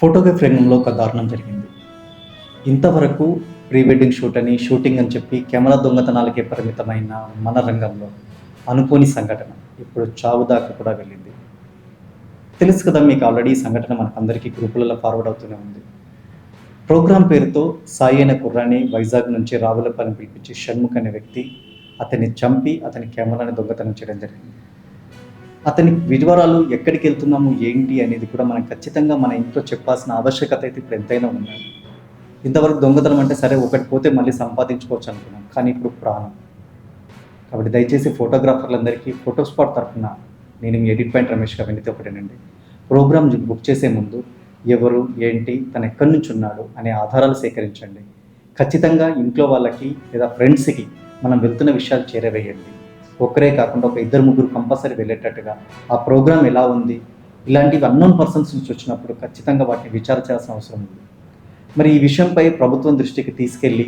Photography రంగంలో ఒక దారుణం జరిగింది. ఇంతవరకు ప్రీ వెడ్డింగ్ షూట్ అని షూటింగ్ అని చెప్పి కెమెరా దొంగతనాలకే పరిమితమైన మన రంగంలో అనుకోని సంఘటన ఇప్పుడు చావు దాకా కూడా వెళ్ళింది. తెలుసు కదా మీకు ఆల్రెడీ ఈ సంఘటన మనకందరికీ గ్రూపులలో ఫార్వర్డ్ అవుతూనే ఉంది. ప్రోగ్రాం పేరుతో సాయి అనే కుర్రాన్ని వైజాగ్ నుంచి రావులపల్లిని పిలిపించి షణ్ముఖ్ అనే వ్యక్తి అతన్ని చంపి అతని కెమెరాని దొంగతనం చేయడం జరిగింది. అతని వివరాలు ఎక్కడికి వెళ్తున్నాము ఏంటి అనేది కూడా మనం ఖచ్చితంగా మన ఇంట్లో చెప్పాల్సిన ఆవశ్యకత అయితే ఇప్పుడు ఎంతైనా ఉన్నాయి ఇంతవరకు దొంగతనం అంటే సరే ఒకటి పోతే మళ్ళీ సంపాదించుకోవచ్చు అనుకున్నాం. కానీ ఇప్పుడు ప్రాణం. కాబట్టి దయచేసి ఫోటోగ్రాఫర్లందరికీ ఫోటో స్పాట్ తరఫున నేను మీ ఎడిట్ పాయింట్ రమేష్ గారు వినితే ఒకటేనండి. ప్రోగ్రామ్ బుక్ చేసే ముందు ఎవరు ఏంటి తను ఎక్కడి నుంచి ఉన్నాడు అనే ఆధారాలు సేకరించండి. ఖచ్చితంగా ఇంట్లో వాళ్ళకి లేదా ఫ్రెండ్స్కి మనం వెళ్తున్న విషయాలు చేరవేయండి. ఒక్కరే కాకుండా ఒక ఇద్దరు ముగ్గురు కంపల్సరీ వెళ్ళేటట్టుగా ఆ ప్రోగ్రామ్ ఎలా ఉంది? ఇలాంటివి అన్నోన్ పర్సన్స్ నుంచి వచ్చినప్పుడు ఖచ్చితంగా వాటిని విచారించాల్సిన అవసరం ఉంది. మరి ఈ విషయంపై ప్రభుత్వం దృష్టికి తీసుకెళ్ళి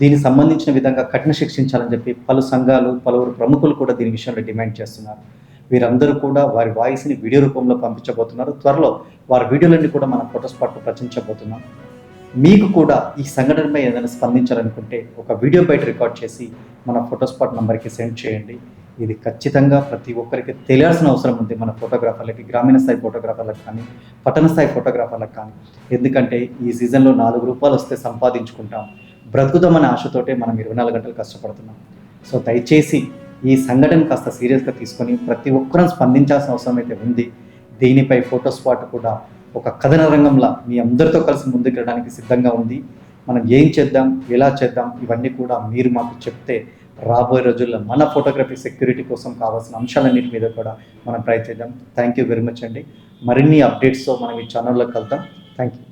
దీనికి సంబంధించిన విధంగా కఠిన శిక్షించాలని చెప్పి పలు సంఘాలు పలువురు ప్రముఖులు కూడా దీని విషయంలో డిమాండ్ చేస్తున్నారు. వీరందరూ కూడా వారి వాయిస్ని వీడియో రూపంలో పంపించబోతున్నారు. త్వరలో వారి వీడియోలన్నీ కూడా మనం ఫోటోస్ పాటు ప్రచురించబోతున్నాం. మీకు కూడా ఈ సంఘటనపై ఏదైనా స్పందించాలనుకుంటే ఒక వీడియో బయట రికార్డ్ చేసి మన ఫోటోస్పాట్ నెంబర్కి సెండ్ చేయండి. ఇది ఖచ్చితంగా ప్రతి ఒక్కరికి తెలియాల్సిన అవసరం ఉంది మన ఫోటోగ్రాఫర్లకి గ్రామీణ స్థాయి ఫోటోగ్రాఫర్లకు కానీ పట్టణ స్థాయి ఫోటోగ్రాఫర్లకు కానీ. ఎందుకంటే ఈ సీజన్లో నాలుగు రూపాయలు వస్తే సంపాదించుకుంటాం. బ్రతుకుదామనే ఆశతోటే మనం ఇరవై నాలుగు గంటలు కష్టపడుతున్నాం. సో దయచేసి ఈ సంఘటన కాస్త సీరియస్గా తీసుకొని ప్రతి ఒక్కరూ స్పందించాల్సిన అవసరం అయితే ఉంది. దీనిపై ఫోటో స్పాట్ కూడా ఒక కథన రంగంలో మీ అందరితో కలిసి ముందుకు వెళ్ళడానికి సిద్ధంగా ఉంది. మనం ఏం చేద్దాం ఎలా చేద్దాం ఇవన్నీ కూడా మీరు మాకు చెప్తే రాబోయే రోజుల్లో మన ఫోటోగ్రఫీ సెక్యూరిటీ కోసం కావాల్సిన అంశాలన్నిటి మీద కూడా మనం ప్రయత్నిద్దాం. థ్యాంక్ యూ వెరీ మచ్ అండి. మరిన్ని అప్డేట్స్తో మనం ఈ ఛానల్లో కలుద్దాం థ్యాంక్ యూ